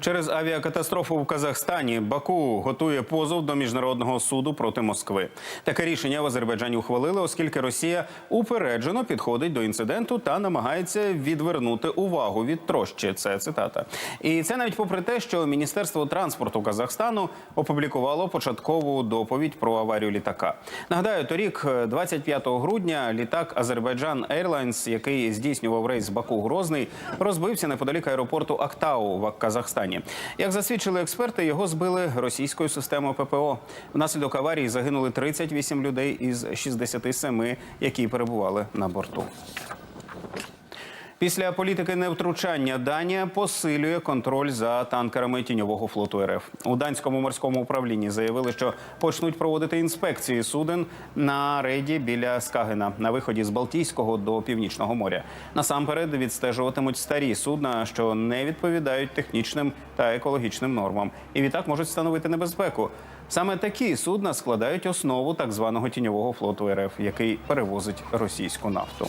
Через авіакатастрофу в Казахстані Баку готує позов до міжнародного суду проти Москви. Таке рішення в Азербайджані ухвалили, оскільки Росія упереджено підходить до інциденту та намагається відвернути увагу від трощі. Це цитата. І це навіть попри те, що Міністерство транспорту Казахстану опублікувало початкову доповідь про аварію літака. Нагадаю, торік, е, 25 грудня, літак Азербайджан Airlines, який здійснював рейс Баку Грозний, розбився неподалік аеропорту Актау в Казахстані. Як засвідчили експерти, його збили російською системою ППО. Внаслідок аварії загинули 38 людей із 67, які перебували на борту. Після політики невтручання Данія посилює контроль за танкерами тіньового флоту РФ. У данському морському управлінні заявили, що почнуть проводити інспекції суден на рейді біля Скагена на виході з Балтійського до Північного моря. Насамперед відстежуватимуть старі судна, що не відповідають технічним та екологічним нормам, і відтак можуть становити небезпеку. Саме такі судна складають основу так званого тіньового флоту РФ, який перевозить російську нафту.